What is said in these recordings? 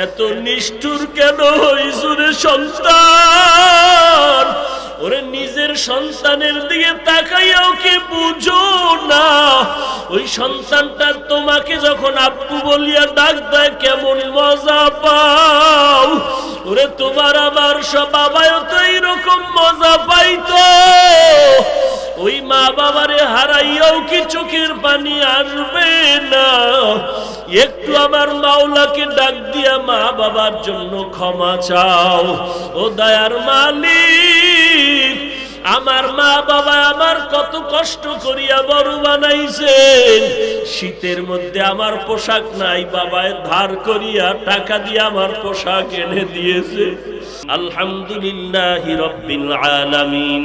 এত নিষ্ঠুর কেন হইসুরে সন্তান? ওরে নিজের সন্তানের দিকে তাকাইয়াও কি বুঝো না? ওই সন্তানটা তোমাকে যখন আব্বু বলিয়া ডাক দেয়, কেমন মজা পাও? ওরে তোমার আমার সব বাবাও তো এইরকম মজা পাইতো। বাবারে হারাইয়াও কি চোখের পানি আসবে না? একটু আমার মাওলাকে ডাক দিয়া মা বাবার জন্য ক্ষমা চাও। ও দয়ার মালিক, আমার মা বাবা আমার কত কষ্ট করিয়া বড় বানাইছেন। শীতের মধ্যে আমার পোশাক নাই, বাবায় ধার করিয়া টাকা দিয়ে আমার পোশাক এনে দিয়েছে। আলহামদুলিল্লাহ রব্বিল আলামিন।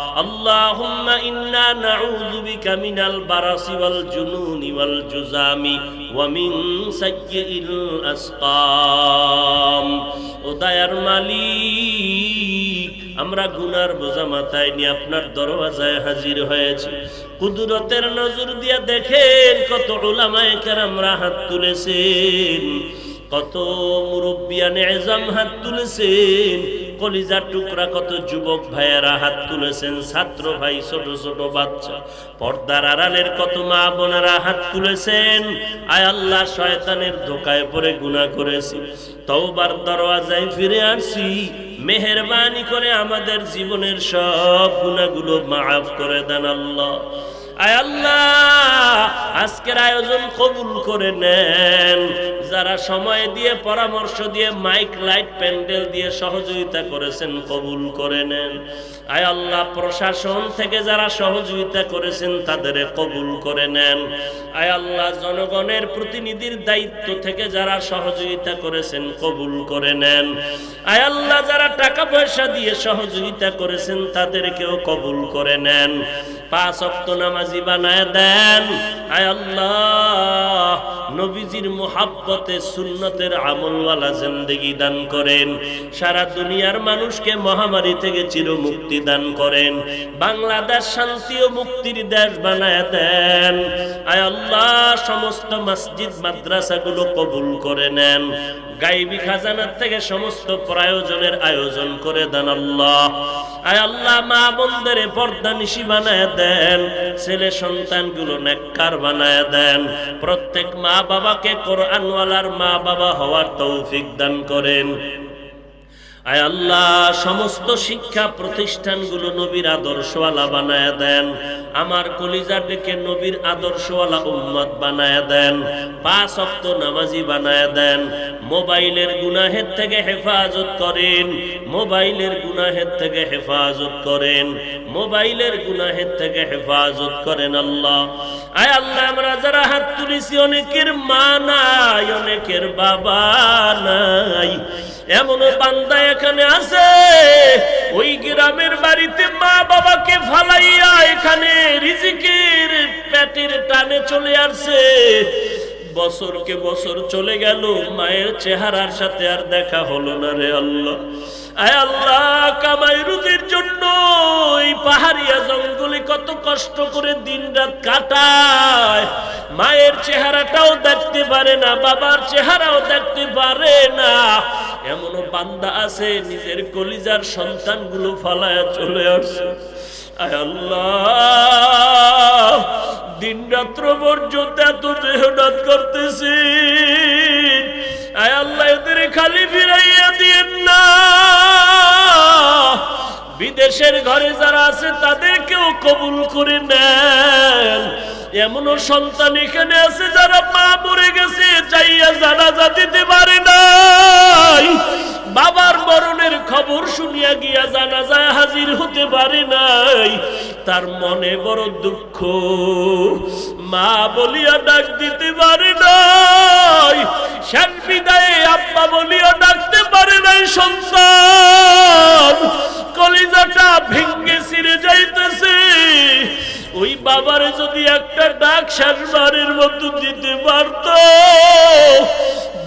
اللهم إنا نعوذ بك من البرص والجنون والجزام ومن سيء الأسقام উদয়ার মালিক আমরা গুনার বোঝা মাথায় নিয়ে আপনার দরওয়াজায় হাজির হয়েছি কুদরতের নজর দিয়া দেখেন কত ওলামায় কেরামরা হাত তুলেছেন কত মুরব্বিয়ানে এজাম হাত তুলেছেন কলিজার টুকরা কত যুবক ভাইয়েরা হাত তুলেছেন, ছাত্র ভাই, ছোট ছোট বাচ্চা। পর্দার আড়ালের কত মা বোনেরা হাত তুলেছেন। আয় আল্লাহ, শয়তানের ধোকায় পড়ে গুনাহ করেছি। তওবার দরওয়াজায় ফিরে আসছি মেহেরবানি করে আমাদের জীবনের সব গুনাহগুলো মাফ করে দেন আল্লাহ। আয় আল্লাহ, আজকের আয়োজন কবুল করে নেন। যারা সময় দিয়ে পরামর্শ দিয়ে মাইক, লাইট, প্যান্ডেল দিয়ে সহযোগিতা করেছেন, কবুল করে নেন। আয় আল্লাহ, প্রশাসন থেকে যারা সহযোগিতা করেছেন, তাদের কবুল করে নেন। আয় আল্লাহ, জনগণের প্রতিনিধির দায়িত্ব থেকে যারা সহযোগিতা করেছেন, কবুল করে নেন। আয় আল্লাহ, যারা টাকা পয়সা দিয়ে সহযোগিতা করেছেন, তাদেরকেও কবুল করে নেন। পাঁচ অক্ত নামাজি বানায় দেন। আয় আল্লাহ নবীজির মোহাব্বতে সুন্নতের আমলওয়ালা জিন্দেগি দান করেন। সারা দুনিয়ার মানুষকে মহামারী থেকে চির মুক্তি দান করেন। বাংলাদেশ শান্তি ও মুক্তির দেশ বানায় দেন। আয় আল্লাহ, সমস্ত মসজিদ, মাদ্রাসাগুলো কবুল করে নেন। গাইবি খাজানার থেকে সমস্ত প্রয়োজনের আয়োজন করে দেন আল্লাহ। আয় আল্লাহ, মা বন্ধের পর্দা নিশি বানায় দেন। ছেলে সন্তানগুলো নেককার বানায় দেন। প্রত্যেক মা বাবাকে কোরআনওয়ালার মা বাবা হওয়ার তৌফিক দান করেন। আয় আল্লাহ, সমস্ত শিক্ষা প্রতিষ্ঠানগুলো নবীর আদর্শওয়ালা বানায় দেন। আমার কলিজার ডেকে নবীর আদর্শওয়ালা উম্মত বানায় দেন, পাঁচ অক্ত নামাজি বানায় দেন, মোবাইলের গুনাহের থেকে হেফাজত করেন, মোবাইলের গুনাহের থেকে হেফাজত করেন, মোবাইলের গুনাহের থেকে হেফাজত করেন আল্লাহ। আয় আল্লাহ, আমরা যারা হাত তুলেছি, অনেকের মা নাই, অনেকের বাবা নাই। এমন বান্দা এখানে আছে। ওই গ্রামের বাড়িতে মা বাবাকে ফালাইয়া এখানে রিজিকের পেটের টানে চলে আসছে। বছরকে বছর চলে গেল, মায়ের চেহারার সাথে আর দেখা হলো না রে আল্লাহ। আয় আল্লাহ, কামাই রুজির জন্য এই পাহাড়িয়া জঙ্গলে কত কষ্ট করে দিন রাত কাটায়। মায়ের চেহারাটাও দেখতে পারে না, বাবার চেহারাও দেখতে পারে না। এমনও বান্দা আছে, নিজের কলিজার সন্তানগুলো ফালায় চলে আসছে। আয় আল্লাহ দিন রাত্র পর্যন্ত এত মেহনত করতেছি। আয় আল্লাহ, এদের খালি ফিরাইয়া দিন না। বিদেশের ঘরে যারা আছে, তাদেরকেও কবুল করে নেন। এমনও সন্তান এখানে আছে যারা মা মরে গেছে, যাইয়া জানাজা দিতে পারে নাই। বাবার মরণের খবর শুনিয়া গিয়া জানা যায় হাজির হতে পারে নাই। তার মনে বড় দুঃখ। মা বলিয়া ডাক দিতে পারে নাই। শেষ বিদায়ে আব্বা বলিয়া ডাকতে পারে নাই সন্তান। কলিজাটা ভেঙ্গে সিরে যাইতেছে। ওই বাবার যদি একটা ডাক শ্বাসবারের মতো দিতে পারত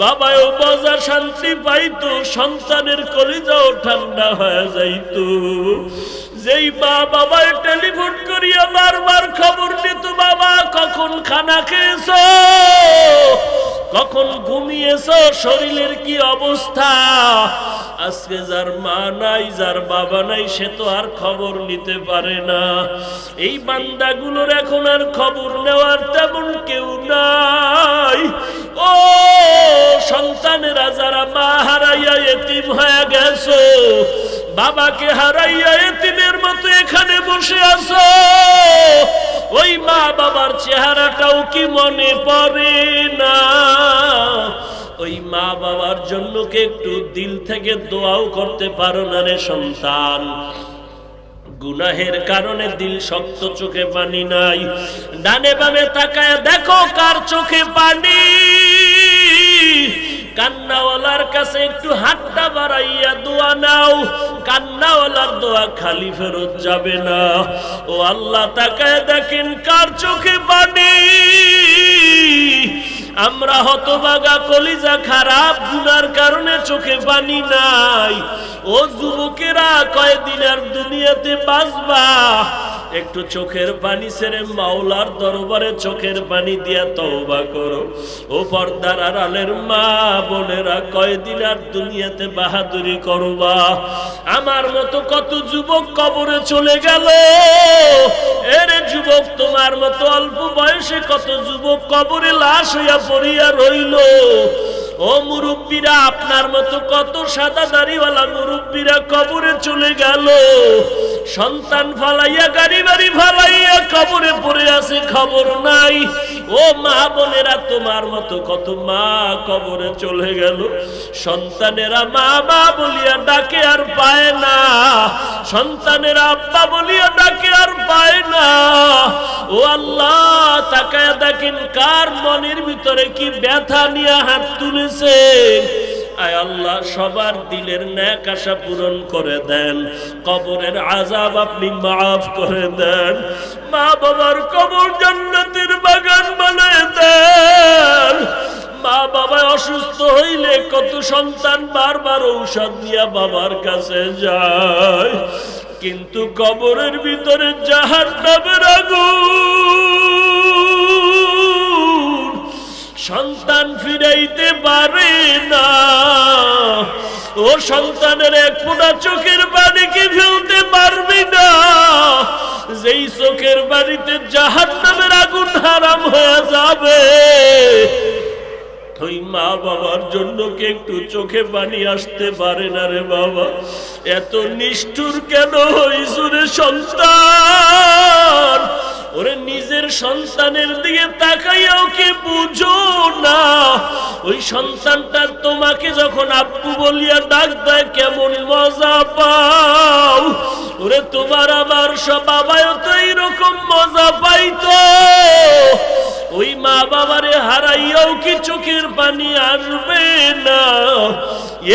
বাবায় বাজার শান্তি পাইত, সন্তানের কলিজাও ঠান্ডা হয়ে যাইত। যেই বাবায় টেলিফোন করিয়া বারবার খবর নিত বাবা, কখন খানা খেয়েছ? কখন ঘুমিয়েছ, শরীরের কি অবস্থা? আজকে যার মা নাই, যার বাবা নাই, সে তো আর খবর নিতে পারে না। এই বান্দাগুলোর এখন আর খবর নেওয়ার তেমন কেউ নাই। ও, সন্তানেরা যারা মা হারাইয়া এতিম হয়ে গেছো, বাবাকে হারাইয়া এতিমের মতো এখানে বসে আছো, ওই মা বাবার চেহারাটাও কি মনে পড়ে না? ওই মা বাবার জন্য কে একটু দিল থেকে দোয়াও করতে পারো না রে সন্তান? গুনাহের কারণে দিল শক্ত চোখে পানি নাই। ডানে বামে তাকায় দেখো কার চোখে পানি। কান্নাওয়ালার কাছে একটু হাতটা বাড়াইয়া দোয়া নাও। কান্নাওয়ালার দোয়া খালি ফেরত যাবে না। ও আল্লাহ তাকায় দেখেন কার চোখে পানি। আমরা হতবাগা, কলিজা খারাপ, গুনার কারণে চোখে পানি নাই। ও যুবকেরা কয়দিন আর দুনিয়াতে বাঁচবা? একটু চোখের পানি ছেড়ে মাওলার দরবারে চোখের পানি দিয়া তওবা করো। ও পর্দার আড়ালের মা বোনেরা কয়দিন আর দুনিয়াতে বাহাদুরি করবা? আমার মতো কত যুবক কবরে চলে গেল? এরে যুবক তোমার মতো অল্প বয়সে কত যুবক কবরে লাশ হইয়া পড়িয়া রইল? ও মুরব্বীরা, আপনার মতো কত সাদা দাড়িওয়ালা মুরব্বীরা কবরে চলে গেল। সন্তান ফালাইয়া, গাড়ি বাড়ি ফালাইয়া কবরে পড়ে আছে, খবর নাই। ও মা বোনেরা, তোমার মতো কত মা কবরে চলে গেল। সন্তানেরা মা মা বলিয়া ডাকে আর পায় না। সন্তানেরা আব্বা বলিয়া ডাকে আর পায় না। তাকায় কার মনের ভিতরে কি ব্যথা নিয়ে হাত তুলেছে? আয় আল্লাহ, সবার দিলের ন্যাক আশা পূরণ করে দেন। কবরের আজাব আপনি মাফ করে দেন। মা বাবার কবর জান্নাতের বাগান বানায় দেন। মা বাবা অসুস্থ হইলে কত সন্তান বারবার ঔষধ নিয়ে বাবার কাছে যায়। কিন্তু কবরের ভিতরে জাহার নামের আগুন সন্তান ফিরাইতে পারে না। ও সন্তানের এক ফোঁটা চোখের পানিকে ফেলতে পারবি না? যেই চোখের বাড়িতে জাহান নামের আগুন হারাম হয়ে যাবে। ওই মা বাবার জন্য কে একটু চোখে পানি আসতে পারে না রে বাবা? এত নিষ্ঠুর কেন হইছ রে সন্তান? ওরে নিজের সন্তানের দিকে তাকাইয়াও কি বুঝো না? ওই সন্তানটা তোমাকে যখন আব্বু বলিয়া ডাক দেয়, কেমন মজা পাও? ওরে তোমার আমার সব বাবাও তো এইরকম মজা পাইতো। ওই মা বাবারে হারাইয়াও কি চোখের পানি আসবে না?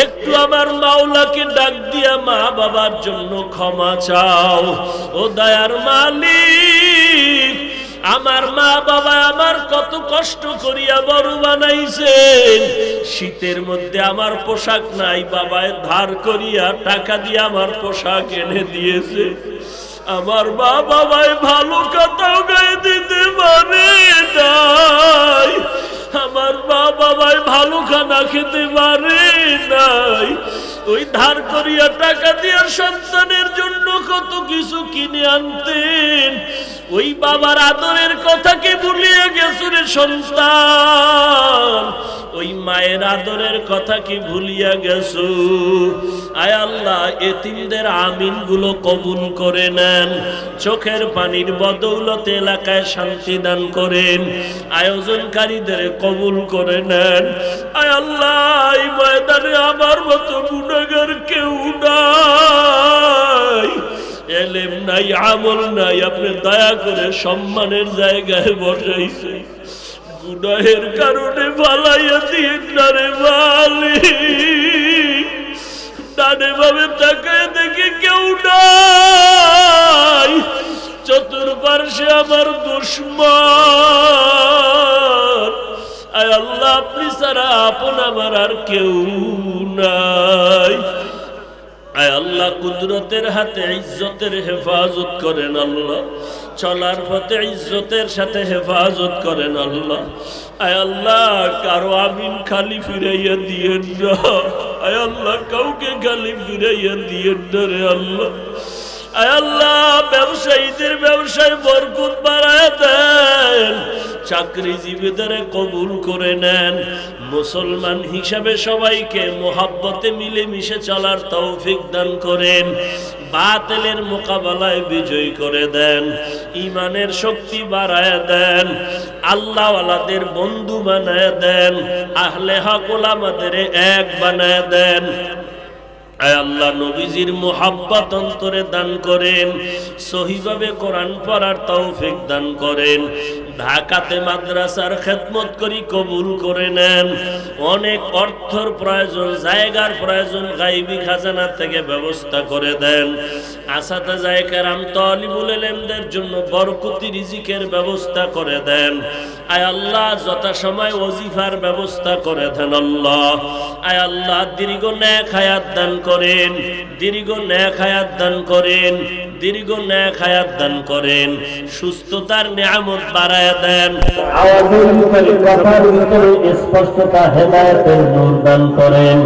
একটু আমার মাওলাকে ডাক দিয়া মা বাবার জন্য ক্ষমা চাও। ও দয়ার মালিক আমার মা বাবা আমার কত কষ্ট করিয়া বড় বানাইছেন। শীতের মধ্যে আমার পোশাক নাই, বাবায় ধার করিয়া টাকা দিয়ে আমার পোশাক এনে দিয়েছে। আমার মা বাবাই ভালো কথাও গায়ে দিতে পারে নাই। আমার মা বাবাই ভালো খানা খেতে পারে নাই। ওই ধার করিয়া টাকা দিয়ে সন্তানের জন্য কত কিছু কিনে আনতেন। ওই বাবার আদরের কথাকে ভুলিয়ে গেছো রে সন্তান? ওই মায়ের আদরের কথা কি ভুলিয়া গেছো। আয় আল্লাহ, এতিমদের আমিনগুলো কবুল করে নেন। চোখের পানির বদৌলতে এলাকায় শান্তি দান করেন। আয়োজনকারীদের কবুল করে নেন। আয় আল্লাহ, এই ময়দানে আমার মতো গুণাগার কেউ নাই। এলেম নাই, আমল নাই, আপনি দয়া করে সম্মানের জায়গায় বসাইছে গুনাহের কারণে ভালাইয়া দিয়ে নারে মালি ডানে ভাবে তাকায় দেখে কেউ নাই। চতুর্পার্শ্বে আমার দুশ্মন। আয় আল্লাহ, আপনি ছাড়া আপন আমার আর কেউ নাই। আল্লাহ, কুদরতের হাতে ইজ্জতের হেফাজত করেন আল্লাহ। চলার পথে ইজ্জতের সাথে হেফাজত করেন আল্লাহ। আয় আল্লাহ, কারও আমিন খালি ফিরাইয়া দিয়েন আয় আল্লাহ, কাউকে খালি ফিরাইয়া দিয়েন রে আল্লাহ। আয় আল্লাহ, ব্যবসায়ীদের ব্যবসায় বরকত বাড়ায় দেন। চাকরিজীবীদের কবুল করে নেন। মুসলমান হিসাবে সবাইকে মোহাব্বতে মিলেমিশে চলার তৌফিক দান করেন। বাতিলের মোকাবেলায় বিজয় করে দেন। ইমানের শক্তি বাড়ায় দেন। আল্লাহওয়ালাদের বন্ধু বানায় দেন। আহলে হকল আমাদের এক বানায় দেন। আল্লাহ নবীজির মোহাব্বত অন্তরে দান করেন। সহিভাবে কোরআন পড়ার তৌফিক দান করেন। ঢাকাতে মাদ্রাসার খেদমত করি, কবুল করে নেন। অনেক অর্থর প্রয়োজন, জায়গার প্রয়োজন, গাইবি খাজানা থেকে ব্যবস্থা করে দেন। আসাতে জায়গারাম তলিবুল এলেমদের জন্য বরকতি রিজিকের ব্যবস্থা করে দেন। আয় আল্লাহ যথা সময় ওজিফার ব্যবস্থা করে দেন আল্লাহ। আয় আল্লাহ, দীর্ঘ ন্যাক হায়াত দান করেন, দীর্ঘ ন্যাক হায়াত দান করেন। দীর্ঘ ন্যায় খায়াত দান করেন সুস্থতার নিয়ামত বাড়ায় দেন। স্পষ্টতা হেদায়তের নূর দান করেন।